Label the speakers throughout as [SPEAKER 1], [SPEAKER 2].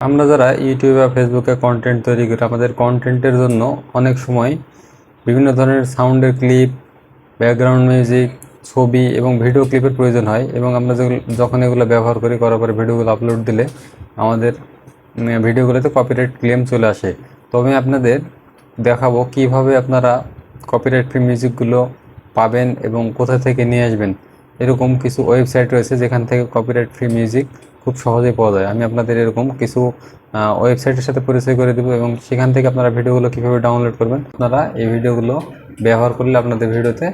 [SPEAKER 1] আমরা যারা ইউটিউব বা ফেসবুকে কন্টেন্ট তৈরি করি, আমাদের কন্টেন্টের জন্য অনেক সময় বিভিন্ন ধরনের সাউন্ডের ক্লিপ ব্যাকগ্রাউন্ড মিউজিক ছবি এবং ভিডিও ক্লিপের প্রয়োজন হয় এবং আমরা যখন এগুলো ব্যবহার করি, করার পরে ভিডিওগুলো আপলোড দিলে আমাদের ভিডিওগুলোতে কপিরাইট ক্লেম চলে আসে। তো আমি আপনাদের দেখাবো কীভাবে আপনারা কপিরাইট ফ্রি মিউজিকগুলো পাবেন এবং কোথা থেকে নিয়ে আসবেন। এরকম কিছু ওয়েবসাইট রয়েছে যেখান থেকে কপিরাইট ফ্রি মিউজিক খুব সহজেই পাওয়া যায়। আমি আপনাদের এরকম কিছু ওয়েবসাইটের সাথে পরিচয় করে দেবো এবং সেখান থেকে আপনারা ভিডিওগুলো কীভাবে ডাউনলোড করবেন, আপনারা এই ভিডিওগুলো ব্যবহার করলে আপনাদের ভিডিওতে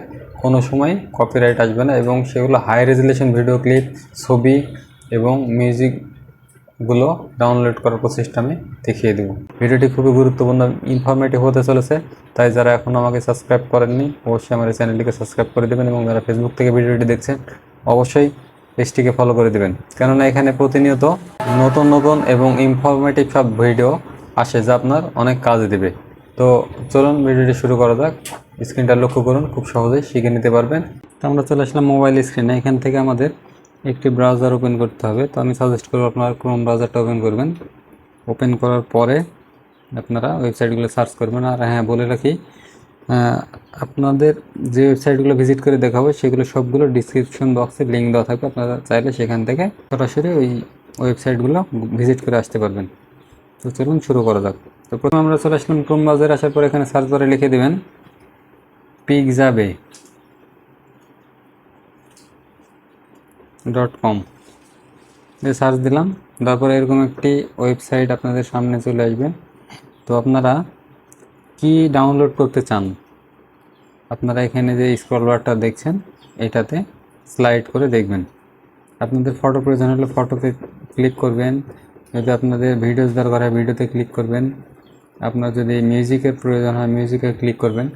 [SPEAKER 1] কোনো সময় কপিরাইট আসবে না এবং সেগুলো হাই রেজুলেশন ভিডিও ক্লিপ ছবি এবং মিউজিকগুলো ডাউনলোড করার প্রসেসটা আমি দেখিয়ে দেবো। ভিডিওটি খুবই গুরুত্বপূর্ণ ইনফরমেটিভ হতে চলেছে, তাই যারা এখনও আমাকে সাবস্ক্রাইব করেননি, অবশ্যই আমার এই চ্যানেলটিকে সাবস্ক্রাইব করে দেবেন এবং যারা ফেসবুক থেকে ভিডিওটি দেখছেন, অবশ্যই পেজটিকে ফলো করে দেবেন। কেননা এখানে প্রতিনিয়ত নতুন নতুন এবং ইনফরমেটিভ সব ভিডিও আসে যা আপনার অনেক কাজে দেবে। তো চলুন ভিডিওটি শুরু করা যাক। স্ক্রিনটা লক্ষ্য করুন, খুব সহজেই শিখে নিতে পারবেন। তো আমরা চলে আসলাম মোবাইল স্ক্রিনে এখান থেকে আমাদের একটি ব্রাউজার ওপেন করতে হবে। তো আমি সাজেস্ট করব আপনারা ক্রোম ব্রাউজারটা ওপেন করবেন। ওপেন করার পরে আপনারা ওয়েবসাইটগুলো সার্চ করবেন। আর হ্যাঁ বলে রাখি আপনাদের যে ওয়েবসাইটগুলো ভিজিট করে দেখাবো, সেগুলো সবগুলো ডিসক্রিপশন বক্সে লিঙ্ক দেওয়া থাকবে। আপনারা চাইলে সেখান থেকে সরাসরি ওই ওয়েবসাইটগুলো ভিজিট করে আসতে পারবেন। তো চলুন শুরু করা যাক। তো প্রথমে আমরা চলে আসলাম ক্রোম ব্রাউজারে আসার পর এখানে সার্চ করে লিখে দেবেন পিক যাবে ডট কম দিয়ে সার্চ দিলাম, তারপরে এরকম একটি ওয়েবসাইট আপনাদের সামনে চলে আসবে। তো আপনারা কি ডাউনলোড করতে চান? আপনারা এখানে যে স্ক্রল বারটা দেখছেন, এটাতে স্লাইড করে দেখবেন। আপনাদের ফটো প্রয়োজন হলে ফটোতে ক্লিক করবেন, যদি আপনাদের ভিডিওস দরকার হয় ভিডিওতে ক্লিক করবেন। আপনার যদি মিউজিকের প্রয়োজন হয় মিউজিকে ক্লিক করবেন।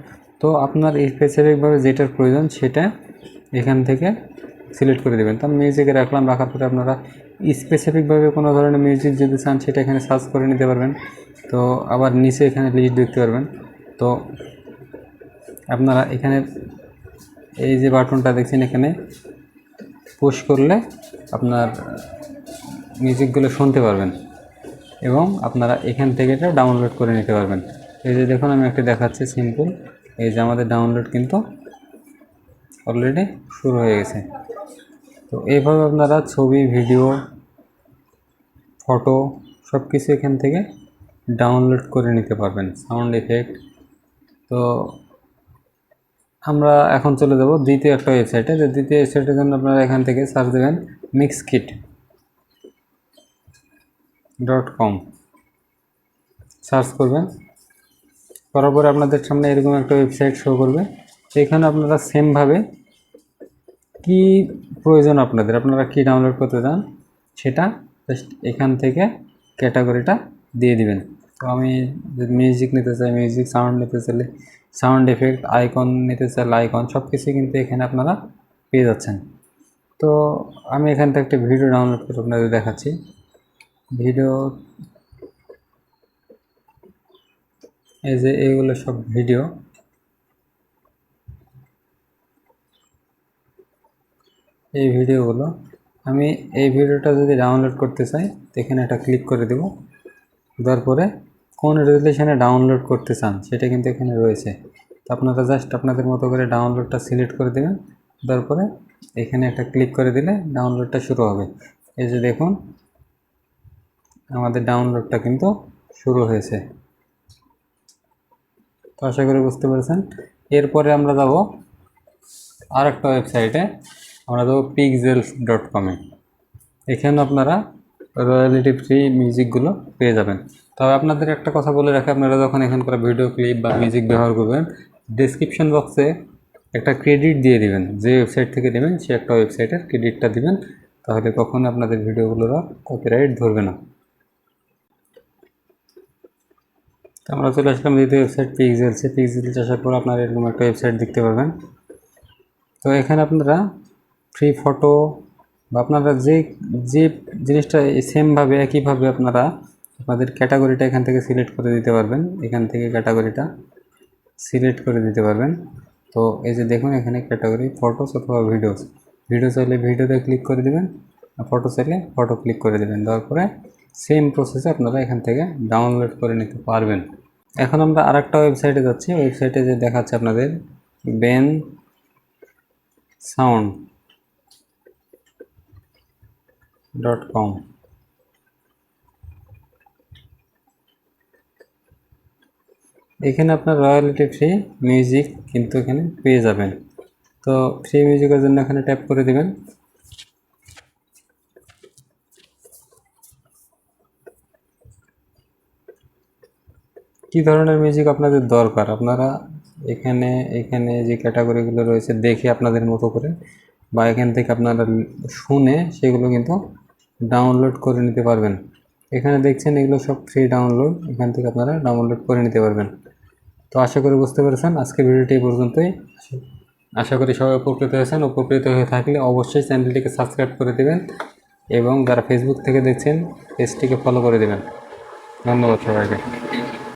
[SPEAKER 1] তো আপনার স্পেসিফিকভাবে যেটার প্রয়োজন, সেটা এখান থেকে সিলেক্ট করে দেবেন। তো আমি মিউজিকে রাখলাম, রাখার পরে আপনারা স্পেসিফিকভাবে কোনো ধরনের মিউজিক যদি চান, সেটা এখানে সার্চ করে নিতে পারবেন। তো আবার নিচে এখানে লিস্ট দেখতে পারবেন। তো আপনারা এখানে এই যে বাটনটা দেখছেন এখানে পুশ করলে আপনার মিউজিকগুলো শুনতে পারবেন এবং আপনারা এখান থেকে এটা ডাউনলোড করে নিতে পারবেন। এই যে দেখুন, আমি একটা দেখাচ্ছি সিম্পল এই যে আমাদের ডাউনলোড কিন্তু অলরেডি শুরু হয়ে গেছে। তো এইভাবে আপনারা ছবি ভিডিও ফটো সব কিছু এখান থেকে ডাউনলোড করে নিতে পারবেন সাউন্ড এফেক্ট তো আমরা এখন চলে যাব দ্বিতীয় একটা ওয়েবসাইটে যে দ্বিতীয় ওয়েবসাইটের জন্য আপনারা এখান থেকে সার্চ দেবেন mix kit dot com search করবেন। করার পরে আপনাদের সামনে এরকম একটা ওয়েবসাইট শো করবে। সেখানে আপনারা সেমভাবে কি প্রয়োজন আপনাদের? আপনারা কি ডাউনলোড করতে চান? সেটা জাস্ট এখান থেকে ক্যাটাগরিটা দিয়ে দিবেন। তো আমি যদি মিউজিক নিতে চাই মিউজিক সাউন্ড নিতে চাইলে সাউন্ড এফেক্ট আইকন নিতে চাইলে আইকন সব কিছুই কিন্তু এখানে আপনারা পেয়ে যাচ্ছেন। তো আমি এখান থেকে একটা ভিডিও ডাউনলোড করে আপনাদের দেখাচ্ছি। ভিডিও এই যে এইগুলো সব ভিডিও এই ভিডিওগুলো। আমি এই ভিডিওটা যদি ডাউনলোড করতে চাই, এখানে একটা ক্লিক করে দেব। দেওয়ার পরে কোন রেজুলেশনে ডাউনলোড করতে চান, সেটা কিন্তু এখানে রয়েছে। তো আপনারা জাস্ট আপনাদের মতো করে ডাউনলোডটা সিলেক্ট করে দেবেন। দেওয়ার পরে এখানে একটা ক্লিক করে দিলে ডাউনলোডটা শুরু হবে। এই যে দেখুন, আমাদের ডাউনলোডটা কিন্তু শুরু হয়েছে। তো আশা করি বুঝতে পেরেছেন। এরপরে আমরা যাব আর একটা ওয়েবসাইটে আমরা দেবো পিকজেলস ডট কমে এখানে আপনারা রয়্যালিটি ফ্রি মিউজিকগুলো পেয়ে যাবেন। তবে আপনাদের একটা কথা বলে রাখি, আপনারা যখন এখানকার ভিডিও ক্লিপ বা মিউজিক ব্যবহার করবেন ডিসক্রিপশন বক্সে একটা ক্রেডিট দিয়ে দিবেন। যে ওয়েবসাইট থেকে দেবেন সে একটা ওয়েবসাইটের ক্রেডিটটা দিবেন। তাহলে কখনো আপনাদের ভিডিওগুলোর কপিরাইট ধরবে না। তো আমরা চলে আসলাম দ্বিতীয় ওয়েবসাইট পিক্সেলসে পিক্সেলস আসার পর আপনারা এরকম একটা ওয়েবসাইট দেখতে পাবেন। তো এখানে আপনারা ফ্রি ফটো বা আপনারা যে যে জিনিসটা সেমভাবে একইভাবে আপনারা আপনাদের ক্যাটাগরিটা এখান থেকে সিলেক্ট করে দিতে পারবেন। এখান থেকে ক্যাটাগরিটা সিলেক্ট করে দিতে পারবেন। তো এই যে দেখুন, এখানে ক্যাটাগরি ফটোস অথবা ভিডিওস ভিডিও চাইলে ভিডিওতে ক্লিক করে দেবেন আর ফটো চাইলে ফটো ক্লিক করে দেবেন। দেওয়ার পরে সেম প্রসেসে আপনারা এখান থেকে ডাউনলোড করে নিতে পারবেন। এখন আমরা আরেকটা ওয়েবসাইটে যাচ্ছি। ওয়েবসাইটে যে দেখাচ্ছে আপনাদের বেন সাউন্ড ডট কম এখানে আপনার রয়্যালিটি ফ্রি মিউজিক কিন্তু এখানে পেয়ে যাবেন। তো ফ্রি মিউজিকের জন্য এখানে ট্যাপ করে দিবেন। কী ধরনের মিউজিক আপনাদের দরকার? আপনারা এখানে এখানে যে ক্যাটাগরিগুলো রয়েছে দেখে আপনাদের মতো করে বা এখান থেকে আপনারা শুনে সেগুলো কিন্তু ডাউনলোড করে নিতে পারবেন। এখানে দেখছেন এগুলো সব ফ্রি ডাউনলোড এখান থেকে আপনারা ডাউনলোড করে নিতে পারবেন। তো আশা করি বুঝতে পেরেছেন, আজকে ভিডিওটি এই পর্যন্তই। আশা করি সবাই উপকৃত হয়েছেন। উপকৃত হয়ে থাকলে অবশ্যই চ্যানেলটিকে সাবস্ক্রাইব করে দেবেন এবং যারা ফেসবুক থেকে দেখছেন পেজটিকে ফলো করে দেবেন। ধন্যবাদ সবাইকে।